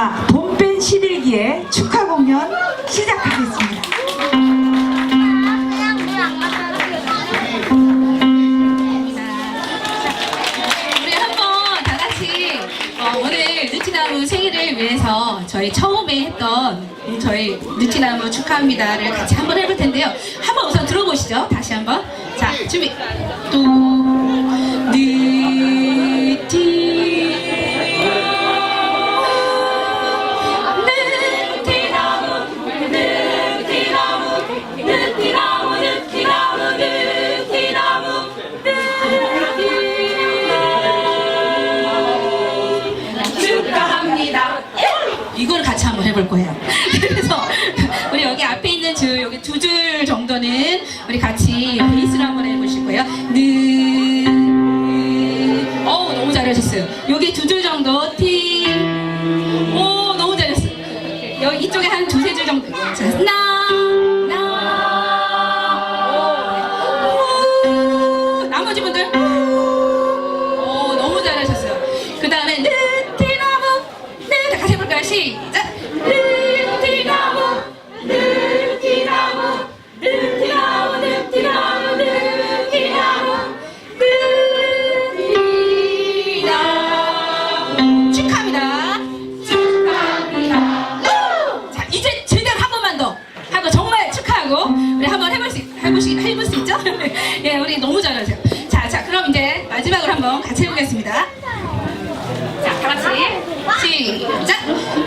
자, 봄밴 11기의 축하 공연 시작하겠습니다. 우리 한번 다 같이 어, 오늘 느티나무 생일을 위해서 저희 처음에 했던 저희 느티나무 축하합니다를 같이 한번 해볼 텐데요. 한번 우선 들어보시죠. 다시 한번. 자, 준비. 또 축하합니다. 이걸 같이 한번 해볼 거예요. 그래서 우리 여기 앞에 있는 줄 여기 두 줄 정도는 우리 같이 베이스를 한번 해보실 거예요. 느 어우 너무 잘하셨어요. 여기 두 줄 정도 티. 오 너무 잘했어요. 여기 이쪽에 한 두세 줄 정도. 자, 나, 나. 시작. 느티나무. 느티나무. 느티나무. 느티나무. 느티나무. 느티나무. 축하합니다. 축하합니다. 자, 이제 제대로 한 번만 더 하고 정말 축하하고 우리 한번 해볼 수 해보시 해볼 수 있죠? 예, 우리 너무 잘하세요. 자, 자, 그럼 이제 마지막으로 한번 같이 해보겠습니다. 자, 다 같이 시작.